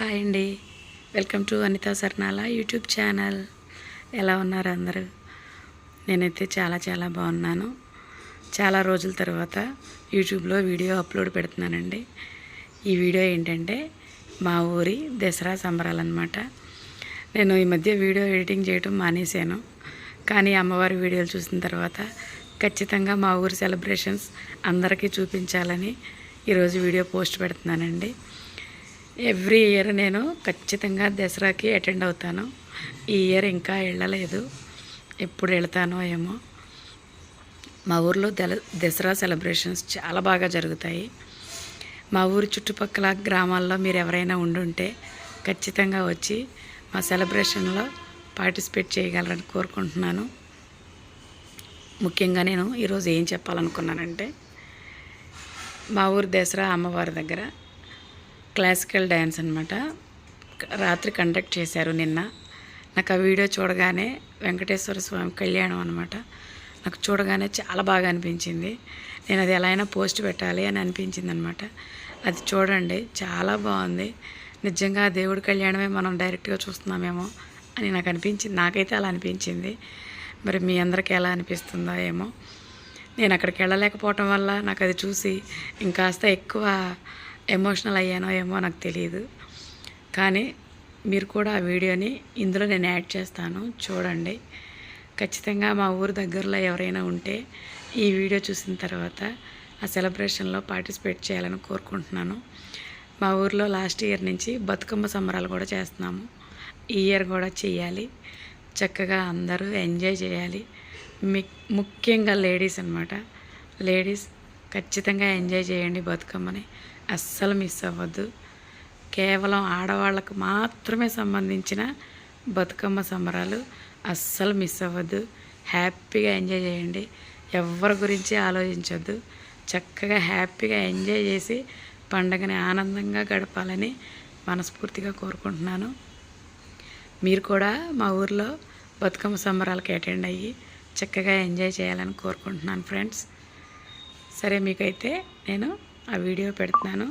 Hi అండి. Welcome to Anitha Sarnala YouTube channel. ఎలా ఉన్నారు అందరూ? నేనైతే చాలా చాలా బాగున్నాను. చాలా రోజుల తర్వాత యూట్యూబ్లో వీడియో అప్లోడ్ పెడుతున్నానండి. ఈ వీడియో ఏంటంటే మా ఊరి దసరా సంబరాలు అనమాట నేను ఈ మధ్య వీడియో ఎడిటింగ్ చేయటం మానేశాను. కానీ అమ్మవారి వీడియోలు చూసిన తర్వాత ఖచ్చితంగా మా ఊరి సెలబ్రేషన్స్ అందరికీ చూపించాలని ఈరోజు వీడియో పోస్ట్ పెడుతున్నానండి. ఎవ్రీ ఇయర్ నేను ఖచ్చితంగా దసరాకి అటెండ్ అవుతాను. ఈ ఇయర్ ఇంకా వెళ్ళలేదు. ఎప్పుడు వెళ్తానో ఏమో. మా ఊర్లో దల దసరా సెలబ్రేషన్స్ చాలా బాగా జరుగుతాయి. మా ఊరి చుట్టుపక్కల గ్రామాల్లో మీరు ఎవరైనా ఉండుంటే ఖచ్చితంగా వచ్చి మా సెలబ్రేషన్లో పార్టిసిపేట్ చేయగలరని కోరుకుంటున్నాను. ముఖ్యంగా నేను ఈరోజు ఏం చెప్పాలనుకున్నానంటే మా ఊరు దసరా అమ్మవారి దగ్గర క్లాసికల్ డ్యాన్స్ అనమాట రాత్రి కండక్ట్ చేశారు నిన్న. నాకు ఆ వీడియో చూడగానే వెంకటేశ్వర స్వామి కళ్యాణం అనమాట నాకు చూడగానే చాలా బాగా అనిపించింది. నేను అది ఎలా అయినా పోస్ట్ పెట్టాలి అని అనిపించింది అనమాట అది చూడండి చాలా బాగుంది. నిజంగా దేవుడి కళ్యాణమే మనం డైరెక్ట్గా చూస్తున్నామేమో అని నాకు అనిపించింది. నాకైతే అలా అనిపించింది. మరి మీ అందరికీ ఎలా అనిపిస్తుందో ఏమో. నేను అక్కడికి వెళ్ళలేకపోవటం వల్ల నాకు అది చూసి ఇంకాస్త ఎక్కువ ఎమోషనల్ అయ్యానో ఏమో నాకు తెలియదు కానీ మీరు కూడా ఆ వీడియోని ఇందులో నేను యాడ్ చేస్తాను. చూడండి. ఖచ్చితంగా మా ఊరు దగ్గరలో ఎవరైనా ఉంటే ఈ వీడియో చూసిన తర్వాత ఆ సెలబ్రేషన్లో పార్టిసిపేట్ చేయాలని కోరుకుంటున్నాను. మా ఊర్లో లాస్ట్ ఇయర్ నుంచి బతుకమ్మ సంబరాలు కూడా చేస్తున్నాము. ఈ ఇయర్ కూడా చేయాలి. చక్కగా అందరూ ఎంజాయ్ చేయాలి. ముఖ్యంగా లేడీస్ అనమాట లేడీస్ ఖచ్చితంగా ఎంజాయ్ చేయండి బతుకమ్మని. అస్సలు మిస్ అవ్వద్దు. కేవలం ఆడవాళ్ళకు మాత్రమే సంబంధించిన బతుకమ్మ సంబరాలు అస్సలు మిస్ అవ్వద్దు. హ్యాపీగా ఎంజాయ్ చేయండి. ఎవరి గురించి ఆలోచించొద్దు. చక్కగా హ్యాపీగా ఎంజాయ్ చేసి పండగని ఆనందంగా గడపాలని మనస్ఫూర్తిగా కోరుకుంటున్నాను. మీరు కూడా మా ఊర్లో బతుకమ్మ సంబరాలకు అటెండ్ అయ్యి చక్కగా ఎంజాయ్ చేయాలని కోరుకుంటున్నాను ఫ్రెండ్స్. సరే మీకైతే నేను ఆ వీడియో పెడుతున్నాను.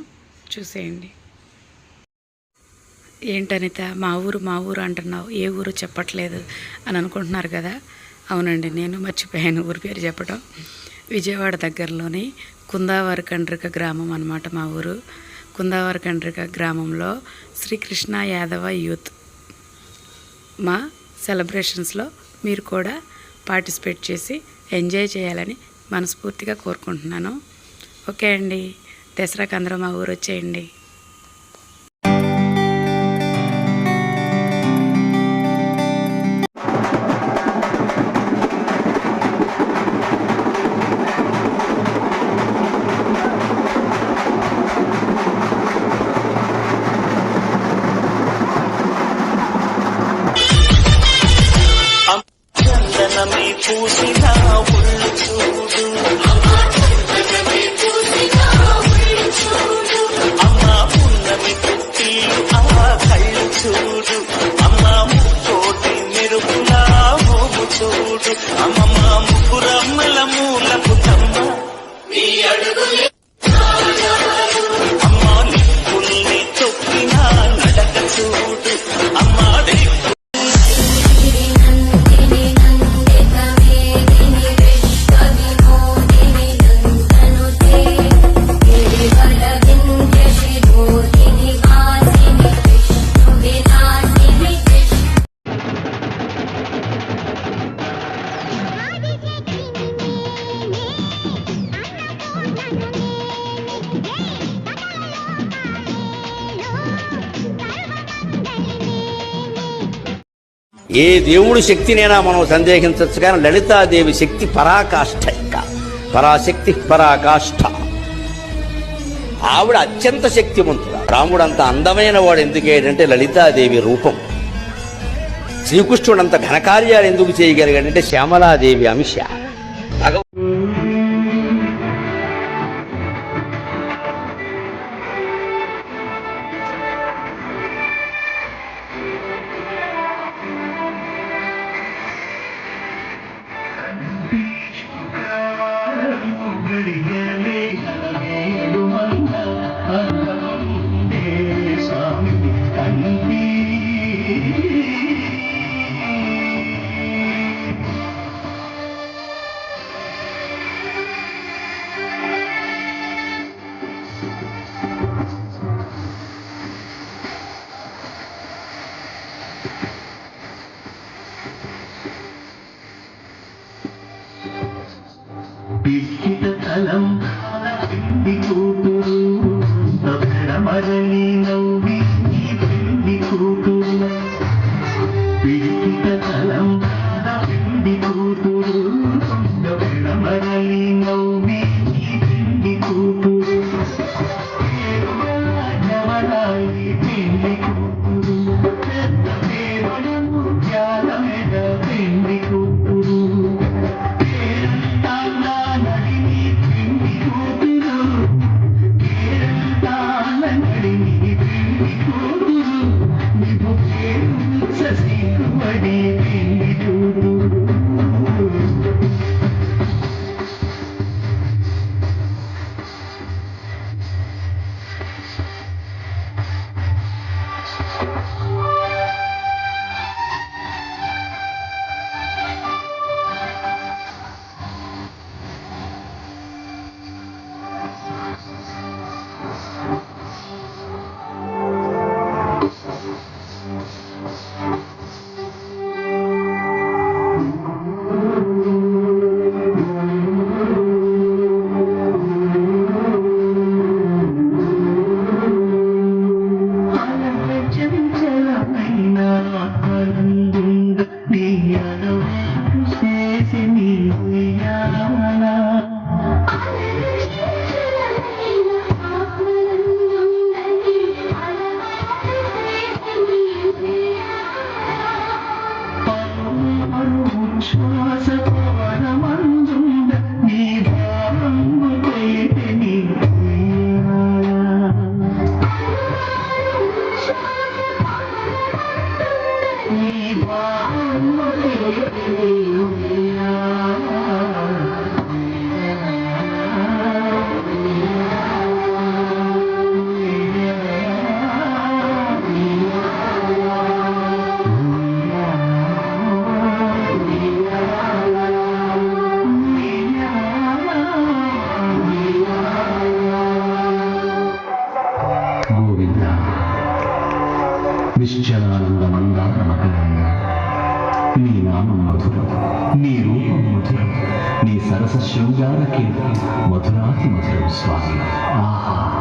చూసేయండి. ఏంటనిత మా ఊరు మా ఊరు అంటున్నావు. ఏ ఊరు చెప్పట్లేదు అని అనుకుంటున్నారు కదా? అవునండి నేను మర్చిపోయాను ఊరి పేరు చెప్పడం విజయవాడ దగ్గరలోని కుందావర కండ్రిక గ్రామం అన్నమాట మా ఊరు. కుందావర కండ్రిక గ్రామంలో శ్రీకృష్ణ యాదవ యూత్ మా సెలబ్రేషన్స్లో మీరు కూడా పార్టిసిపేట్ చేసి ఎంజాయ్ చేయాలని మనస్ఫూర్తిగా కోరుకుంటున్నాను. ఓకే అండి. దసరాకి అందరూ మా ఊరు వచ్చేయండి. ఏ దేవుడి శక్తినైనా మనం సందేహించవచ్చు కానీ లలితాదేవి శక్తి పరాకాష్ఠ ఇంకా. పరాశక్తి పరాకాష్ఠ. ఆవిడ అత్యంత శక్తివంతుడు రాముడు అంత అందమైన వాడు ఎందుకేటంటే లలితాదేవి రూపం. శ్రీకృష్ణుడు అంత ఘనకార్యాలు ఎందుకు చేయగలిగాడంటే శ్యామలాదేవి అంశ. ఆనందంగా నీ रस शृंगार के मधुराति मधुर स्वामी। आहा।